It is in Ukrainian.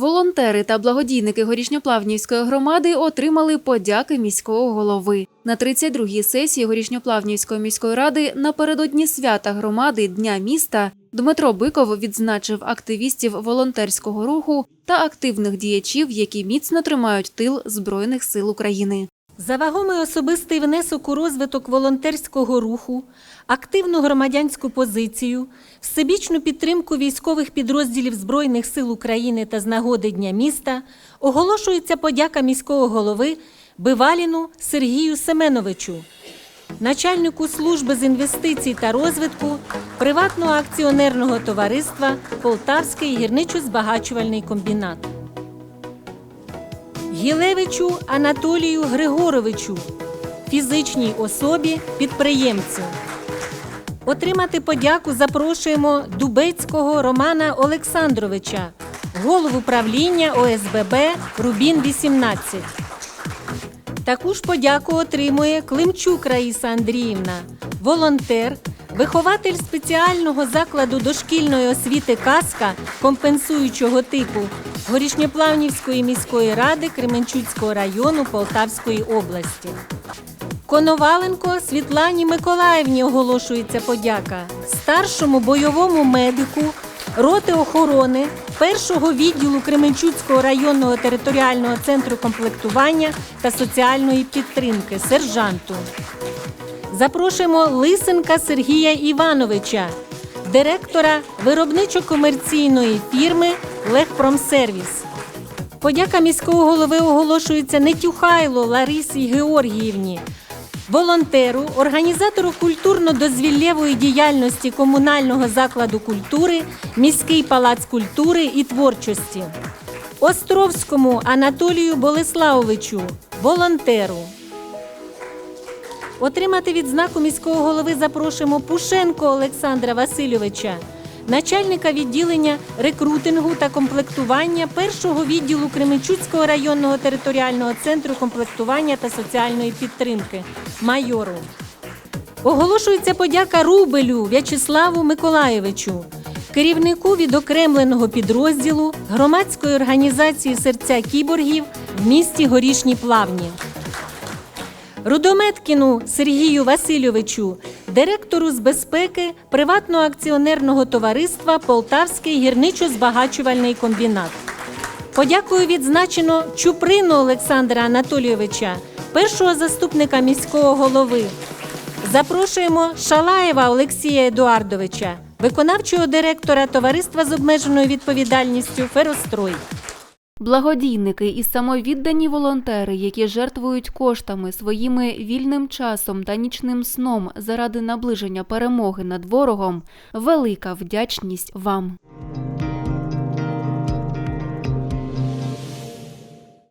Волонтери та благодійники Горішньоплавнівської громади отримали подяки міського голови. На 32-й сесії Горішньоплавнівської міської ради напередодні свята громади Дня міста Дмитро Биков відзначив активістів волонтерського руху та активних діячів, які міцно тримають тил Збройних сил України. За вагомий особистий внесок у розвиток волонтерського руху, активну громадянську позицію, всебічну підтримку військових підрозділів Збройних сил України та з нагоди Дня міста оголошується подяка міського голови Биваліну Сергію Семеновичу, начальнику служби з інвестицій та розвитку приватного акціонерного товариства Полтавський гірничо-збагачувальний комбінат. Гілевичу Анатолію Григоровичу, фізичній особі підприємцю. Отримати подяку запрошуємо Дубецького Романа Олександровича, голову правління ОСББ Рубін 18. Таку ж подяку отримує Климчук Раїса Андріївна, волонтер, вихователь спеціального закладу дошкільної освіти Казка компенсуючого типу Горішньоплавнівської міської ради Кременчуцького району Полтавської області. Коноваленко Світлані Миколаївні оголошується подяка старшому бойовому медику роти охорони першого відділу Кременчуцького районного територіального центру комплектування та соціальної підтримки сержанту. Запрошуємо Лисенка Сергія Івановича, директора виробничо-комерційної фірми Легпромсервіс. Подяка міського голови оголошується Нетюхайло Ларисі Георгіївні, волонтеру, організатору культурно-дозвіллєвої діяльності комунального закладу культури, міський палац культури і творчості. Островському Анатолію Болеславовичу, волонтеру. Отримати відзнаку міського голови запрошуємо Пушенко Олександра Васильовича, начальника відділення рекрутингу та комплектування першого відділу Кременчуцького районного територіального центру комплектування та соціальної підтримки майору. Оголошується подяка Рубелю В'ячеславу Миколаєвичу, керівнику відокремленого підрозділу громадської організації серця кіборгів в місті Горішні Плавні. Рудометкіну Сергію Васильовичу, директору з безпеки приватного акціонерного товариства Полтавський гірничо-збагачувальний комбінат. Подякую відзначено Чуприну Олександра Анатолійовича, першого заступника міського голови. Запрошуємо Шалаєва Олексія Едуардовича, виконавчого директора товариства з обмеженою відповідальністю Ферострой. Благодійники і самовіддані волонтери, які жертвують коштами, своїми вільним часом та нічним сном заради наближення перемоги над ворогом, велика вдячність вам.